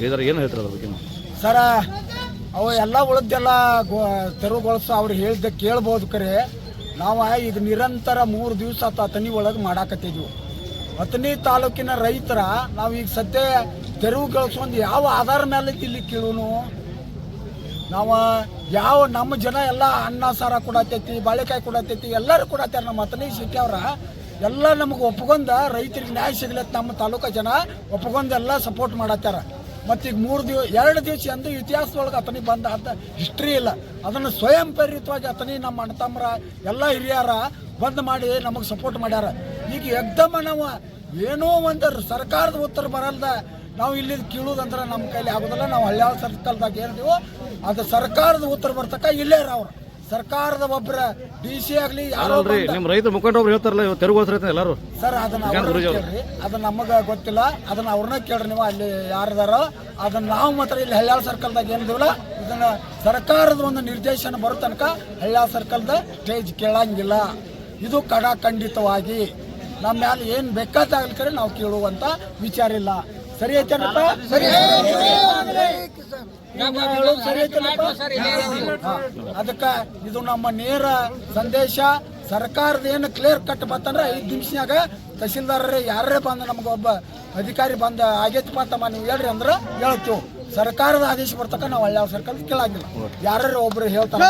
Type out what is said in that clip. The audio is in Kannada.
ಹೇಳಿದಾರೆ ಏನು ಹೇಳ್ತಾರೆ ಅದ್ರ ಬಗ್ಗೆ? ಸರ, ಅವು ಎಲ್ಲ ಉಳಿದೆಲ್ಲ ತೆರವುಗೊಳಿಸೋ ಅವ್ರು ಹೇಳ್ದೆ ಕೇಳ್ಬೋದು ಕರೆ. ನಾವು ಈಗ ನಿರಂತರ ಮೂರು ದಿವಸ ಅತನಿ ಒಳಗೆ ಮಾಡಾಕತ್ತಿದ್ವಿ. ಅಥನಿ ತಾಲೂಕಿನ ರೈತರ, ನಾವು ಈಗ ಸದ್ಯ ತೆರವುಗೊಳಿಸೊಂದು ಯಾವ ಆಧಾರ ಮೇಲೆ ಇಲ್ಲಿ ಕೇಳೂನು? ನಾವು ಯಾವ ನಮ್ಮ ಜನ ಎಲ್ಲ ಅನ್ನ, ಸಾರ ಕೊಡತೈತಿ, ಬಾಳೆಕಾಯಿ ಕೊಡತೈತಿ, ಎಲ್ಲರೂ ಕೊಡತ್ತಾರೆ ನಮ್ಮ ಅತನಿ ಸಿಕ್ಕವ್ರ ಎಲ್ಲ ನಮಗೆ ಒಪ್ಕೊಂಡ ರೈತರಿಗೆ ನ್ಯಾಯ ಸಿಗ್ಲತ್ತ ನಮ್ಮ ತಾಲೂಕ ಜನ ಒಪ್ಕೊಂದೆಲ್ಲ ಸಪೋರ್ಟ್ ಮಾಡತ್ತಾರ ಮತ್ತು ಈಗ ಮೂರು ದಿವಸ ಎರಡು ದಿವಸ ಎಂದು ಇತಿಹಾಸದೊಳಗೆ ಆತನಿಗೆ ಬಂದ ಅಂತ ಹಿಸ್ಟ್ರಿ ಇಲ್ಲ. ಅದನ್ನು ಸ್ವಯಂ ಪ್ರೇರಿತವಾಗಿ ಅತನಿ ನಮ್ಮ ಅಣ್ಣ ತಮ್ಮರ ಎಲ್ಲ ಹಿರಿಯರ ಬಂದ್ ಮಾಡಿ ನಮಗೆ ಸಪೋರ್ಟ್ ಮಾಡ್ಯಾರ. ಈಗ ಎಕ್ದಮ ನಾವು ಏನೋ ಒಂದು ಸರ್ಕಾರದ ಉತ್ತರ ಬರಲ್ದ, ನಾವು ಇಲ್ಲಿ ಕೀಳುದಂದ್ರೆ ನಮ್ಮ ಕೈಲಿ ಆಗೋದಿಲ್ಲ, ನಾವು ಹಳ್ಳಿಯಾಳ ಸರ್ಕಲ್ದಾಗ ಏನಿದೀವೋ, ಅದು ಸರ್ಕಾರದ ಉತ್ತರ ಬರ್ತಕ್ಕ ಇಲ್ಲೇ ಅವ್ರು. ಸರ್ಕಾರದ ಒಬ್ಬರ ಡಿ ಸಿ ಆಗಲಿ ಯಾರೋ ಅಲ್ರಿ ಬಂದ- ನಿಮ್ಮ ರೈತ ಮುಖಂಡರು ಹೇಳ್ತಾರಲ್ಲ ಇವ್ ಎಲ್ಲರೂ. ಸರ್ ಅದನ್ನ ವಿಜ್ಞಾನ ಅವ್ರನ್ನ ಗುರೂಜಿ ಅವ್ರು. ಕೇಳ್ರಿ. ಅದು ನಮಗೆ ಗೊತ್ತಿಲ್ಲ. ಅದನ್ನ ಅವ್ರನ್ನ ಕೇಳ್ರಿ ನೀವು ಅಲ್ಲಿ ಯಾರದಾರೋ. ಅದನ್ನ ನಾವು ಮಾತ್ರ ಇಲ್ಲಿ ಹಳ್ಯಾಳ ಸರ್ಕಲ್ದಾಗ ಏನಿದಿವಲ್ಲ ಇದನ್ನ ಸರ್ಕಾರದ ಒಂದು ನಿರ್ದೇಶನ ಬರೋ ತನಕ ಹಳ್ಯಾಳ ಸರ್ಕಲ್ದ ಸ್ಟೇಜ್ ಕೇಳಂಗಿಲ್ಲ. ಇದು ಕಡಾಖಂಡಿತವಾಗಿ ನಮ್ಮ ಮ್ಯಾಲೆ ಏನು ಬೇಕಾದಾಗಲಿ ಕರೆ ನಾವು ಕೇಳುವಂತ ವಿಚಾರ ಇಲ್ಲ. ಸರಿ ಐತೇನಪ್ಪ ಸರಿ. ಅದಕ್ಕೆ ಇದು ನಮ್ಮ ನೇರ ಸಂದೇಶ ಸರ್ಕಾರದ ಏನು ಕ್ಲಿಯರ್ ಕಟ್ ಬಂತಂದ್ರೆ ಐದು ನಿಮಿಷನಾಗ ತಹಸೀಲ್ದಾರರೇ ಯಾರೇ ಬಂದು ನಮ್ಗೆ ಒಬ್ಬ ಅಧಿಕಾರಿ ಬಂದ ಆಗೈತಪ್ಪ ತಮ್ಮ ನೀವು ಹೇಳ್ರಿ ಅಂದ್ರೆ ಹೇಳ್ತೀವಿ. ಸರ್ಕಾರದ ಆದೇಶ ಬರ್ತಕ್ಕ ನಾವು ಹಳ್ಳಿ ಸರ್ಕಾರ ಕೇಳಾಗಿಲ್ಲ. ಯಾರು ಒಬ್ರು ಹೇಳ್ತಾರೆ